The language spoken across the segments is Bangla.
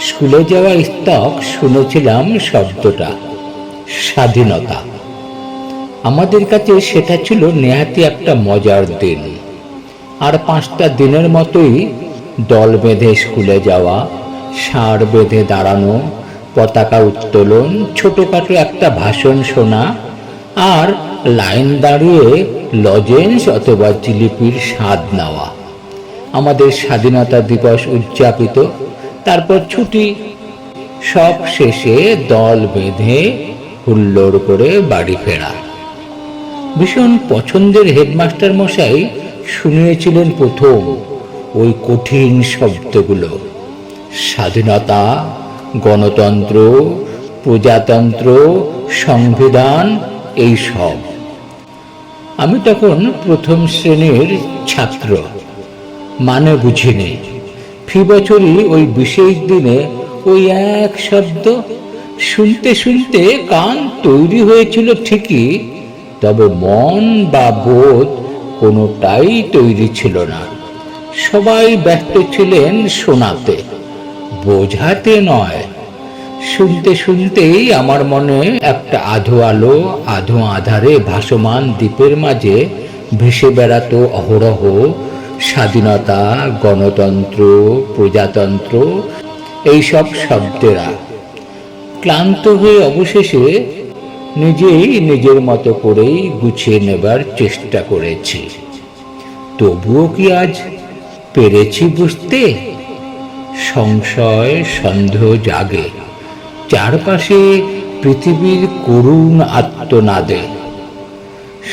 স্কুলে যাওয়ার স্তক শুনেছিলাম শব্দটা, স্বাধীনতা। আমাদের কাছে সেটা ছিল নেহাতি একটা মজার দিন। আর পাঁচটা দিনের মতোই দল বেঁধে স্কুলে যাওয়া, সার বেঁধে দাঁড়ানো, পতাকা উত্তোলন, ছোটোখাটো একটা ভাষণ শোনা, আর লাইন দাঁড়িয়ে লজেন্স অথবা জিলিপির স্বাদ নেওয়া। আমাদের স্বাধীনতা দিবস উদযাপিত। তারপর ছুটি। সব শেষে দল বেঁধে হুল্লোড় করে বাড়ি ফেরা। ভীষণ পছন্দের হেডমাস্টার মশাই শুনিয়েছিলেন প্রথম ওই কঠিন শব্দগুলো। স্বাধীনতা, গণতন্ত্র, প্রজাতন্ত্র, সংবিধান এই সব আমি তখন প্রথম শ্রেণির ছাত্র। মানে বুঝিনি। ফি বছরই ওই বিশেষ দিনে ওই এক শব্দ শুনতে শুনতে কান তৈরি হয়েছিল ঠিকই, তবে মন বা বোধ কোনোটাই তৈরি ছিল না। সবাই ব্যস্ত ছিলেন শোনাতে। বোঝাতে নয়। শুনতে শুনতেই আমার মনে একটা আধো আলো, আধো আধারে ভাসমান দ্বীপের মাঝে ভেসে বেড়াতো অহরহ স্বাধীনতা, গণতন্ত্র, প্রজাতন্ত্র, এইসব শব্দেরা ক্লান্ত হয়ে অবশেষে নিজেই নিজের মতো করেই গুছিয়ে নেবার চেষ্টা করেছি। তবুও কি আজ পেরেছি বুঝতে? সংশয়, সন্দেহ জাগে। চারপাশে পৃথিবীর করুণ আত্মনাদে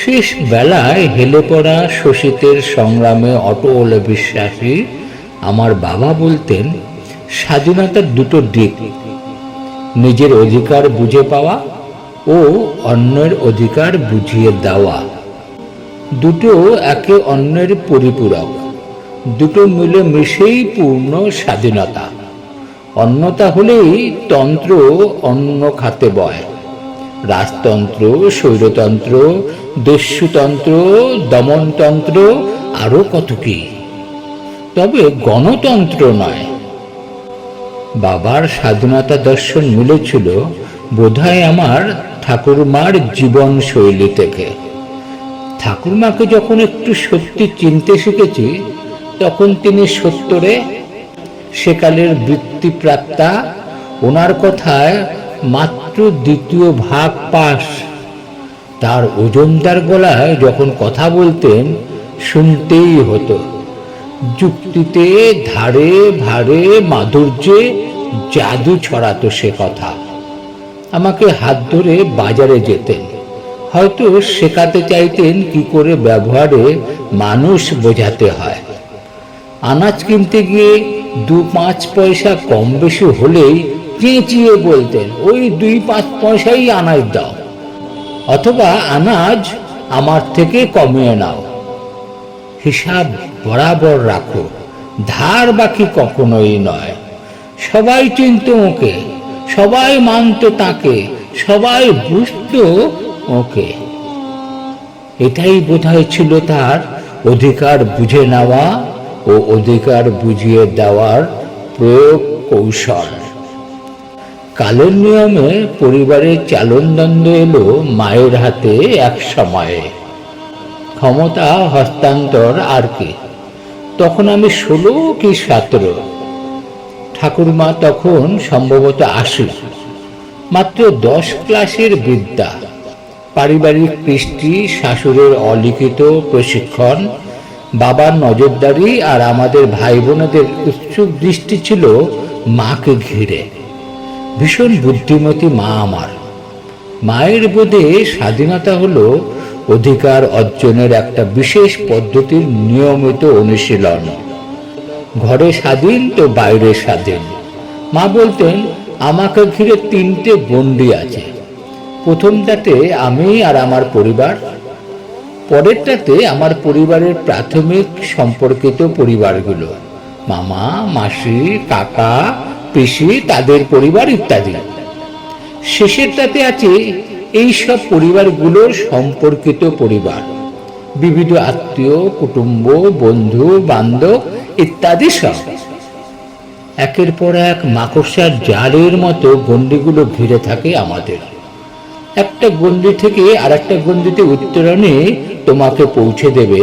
শেষ বেলায় হেলে পড়া শোষিতের সংগ্রামে অটল বিশ্বাসী আমার বাবা বলতেন, স্বাধীনতার দুটো দিক, নিজের অধিকার বুঝে পাওয়া ও অন্যের অধিকার বুঝিয়ে দেওয়া। দুটো একে অন্যের পরিপূরক, দুটো মিলে মিশেই পূর্ণ স্বাধীনতা। অন্যতা হলেই তন্ত্র অন্য খাতে বয়। রাজতন্ত্র, স্বৈরতন্ত্র দস্যুতন্ত্র দমনতন্ত্র আরও কত কি? তবে গণতন্ত্র নয়। বাবার স্বাধীনতা দর্শন মিলেছিল বোধহয় আমার ঠাকুরমার জীবন শৈলী থেকে। ঠাকুরমাকে যখন একটু সত্যি চিনতে শিখেছি, তখন তিনি সত্তরে সেকালের বৃত্তিপ্রাপ্তা, ওনার কথায় মাত্র দ্বিতীয় ভাগ পাস। তার ওজনদার গলায় যখন কথা বলতেন, শুনতেই হতো, যুক্তিতে ধারে ভারে মাধুর্যে জাদু ছড়াতো সে কথা। আমাকে হাত ধরে বাজারে যেতেন, হয়তো শেখাতে চাইতেন কি করে ব্যবহারে মানুষ বোঝাতে হয়। আনাজ কিনতে গিয়ে দু পাঁচ পয়সা কম বেশি হলেই চেঁচিয়ে বলতেন, ওই দুই পাঁচ পয়সাই আনাজ দাও, অথবা আনাজ আমার থেকে কমিয়ে নাও। হিসাব বরাবর রাখো, ধার বাকি কখনোই নয়। সবাই চিনত ওকে, সবাই মানত তাকে, সবাই বুঝত ওকে। এটাই বোধহয় ছিল তার অধিকার বুঝে নেওয়া ও অধিকার বুঝিয়ে দেওয়ার প্রয়োগ কৌশল। কালের নিয়মে পরিবারের চালনদণ্ড এলো মায়ের হাতে এক সময়ে। ক্ষমতা, হস্তান্তর আর কি? তখন আমি ষোলো কি সতেরো? ঠাকুরমা তখন সম্ভবত আশি। মাত্র দশ ক্লাসের বিদ্যা। পারিবারিক কৃষ্টি, শাশুড়ের অলিখিত প্রশিক্ষণ বাবার নজরদারি আর আমাদের ভাই বোনেদের উৎসুক দৃষ্টি ছিল মাকে ঘিরে। ভীষণ বুদ্ধিমতী মা আমার। মায়ের বোধে স্বাধীনতা হলো অধিকার অর্জনের একটা বিশেষ পদ্ধতির নিয়মিত অনুশীলন। ঘরে স্বাধীন তো বাইরে স্বাধীন। মা বলতেন, আমাকে ঘিরে তিনটে বন্ডি আছে। প্রথমটাতে আমি আর আমার পরিবার পরেরটাতে আমার পরিবারের প্রাথমিক সম্পর্কিত পরিবারগুলো। মামা, মাসি, কাকা, পিসি, তাদের পরিবার ইত্যাদি। শেষেরটাতে আছে এই সব পরিবারগুলোর সম্পর্কিত পরিবার। বিবিধ আত্মীয়, কুটুম্ব, বন্ধু, বান্ধব ইত্যাদি সব। একের পর এক মাকড়সার জালের মতো গণ্ডিগুলো ঘিরে থাকে আমাদের। একটা গণ্ডি থেকে আরেকটা গণ্ডিতে উত্তরণে তোমাকে পৌঁছে দেবে,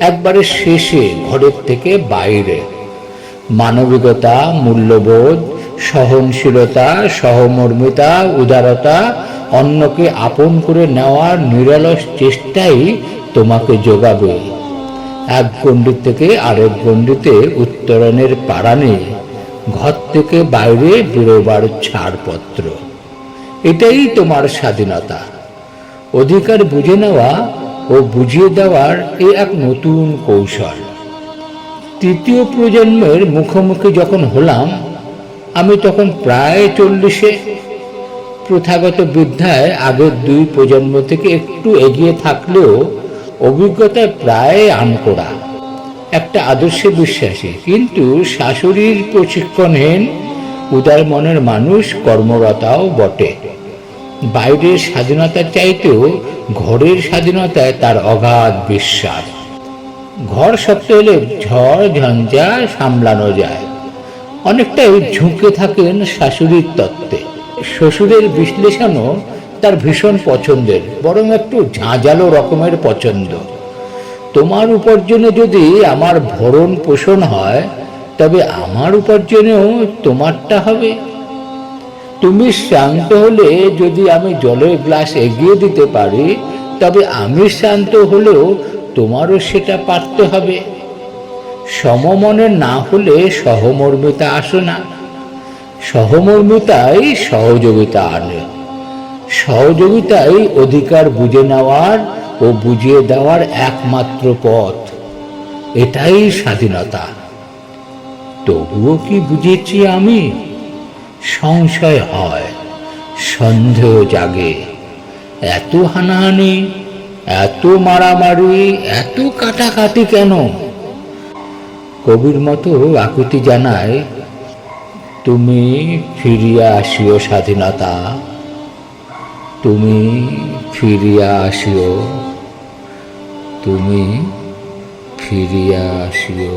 একবারে শেষে ঘরের থেকে বাইরে। মানবিকতা, মূল্যবোধ, সহনশীলতা, সহমর্মিতা, উদারতা, অন্যকে আপন করে নেওয়ার নিরলস চেষ্টাই তোমাকে যোগাবে। এক গণ্ডি থেকে আরেক গণ্ডিতে উত্তরণের পাড়ানে, ঘর থেকে বাইরে বেরোবার ছাড়পত্র। এটাই তোমার স্বাধীনতা। অধিকার বুঝে নেওয়া ও বুঝিয়ে দেওয়ার এ এক নতুন কৌশল। তৃতীয় প্রজন্মের মুখোমুখি যখন হলাম, আমি তখন প্রায় চল্লিশে। প্রথাগত বিদ্যায় আগের দুই প্রজন্ম থেকে একটু এগিয়ে থাকলেও অভিজ্ঞতায় প্রায় আনকোড়া। একটা আদর্শে বিশ্বাসী, কিন্তু শাশুড়ির প্রশিক্ষণহীন, উদার মনের মানুষ কর্মরতাও বটে। বাইরের স্বাধীনতার চাইতেও ঘরের স্বাধীনতায় তার অগাধ বিশ্বাস। ঘর শক্ত হলে ঝড়, ঝঞ্ঝা সামলানো যায়। অনেকটাই ঝুঁকে থাকেন শাশুড়ির তত্ত্বে। শ্বশুরের বিশ্লেষণও তার ভীষণ পছন্দের, বরং একটু ঝাঁঝালো রকমের পছন্দ। তোমার উপার্জনে যদি আমার ভরণ পোষণ হয়, তবে আমার উপার্জনেও তোমারটা হবে। তুমি শ্রান্ত হলে যদি আমি জলের গ্লাস এগিয়ে দিতে পারি, তবে আমি শ্রান্ত হলেও তোমারও সেটা পারতে হবে। সমমনে না হলে সহমর্মিতা আসে না। সহমর্মিতাই সহযোগিতা আনে। সহযোগিতাই অধিকার বুঝে নেওয়ার ও বুঝিয়ে দেওয়ার একমাত্র পথ। এটাই স্বাধীনতা। তবুও কি বুঝেছি আমি? সংশয় হয়, সন্দেহ জাগে। এত হানাহানি, এত মারামারি, এত কাটাকাটি কেন? কবির মতো আকুতি জানায়, তুমি ফিরিয়া আসিও স্বাধীনতা, তুমি ফিরিয়া আসিও, তুমি ফিরিয়া আসিও।